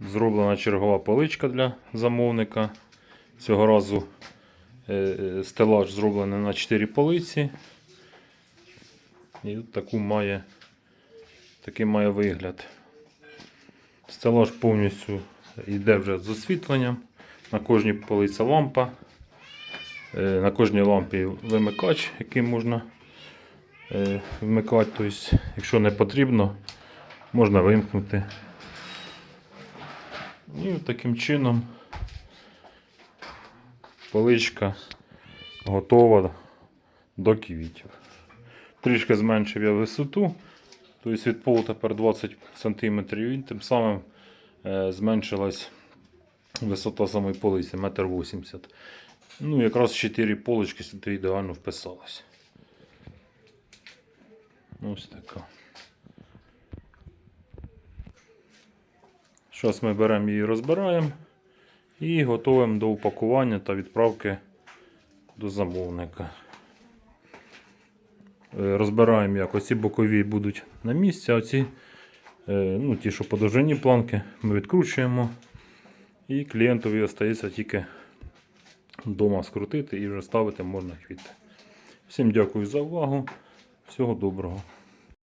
Зроблена чергова поличка для замовника. Цього разу е, е, стелаж зроблений на 4 полиці. І от таку має, такий має вигляд. Стелаж повністю йде вже з освітленням. На кожній полиці лампа. Е, На кожній лампі вимикач, який можна вмикати. Тобто, якщо не потрібно, можна вимкнути. І таким чином поличка готова до квітів. Трішки зменшив я висоту, тобто від полу тепер 20 см, і тим самим е, зменшилась висота самої полиці 1,80 м. Ну, якраз 4 полочки сюди ідеально вписалось. Ось така. Зараз ми беремо її, розбираємо і готуємо до упакування та відправки до замовника. Е, Розбираємо як оці бокові будуть на місці, а оці, е, ну, ті, що по довжині планки, ми відкручуємо. І клієнтові остається тільки вдома скрутити і вже ставити можна квіти. Всім дякую за увагу. Всього доброго.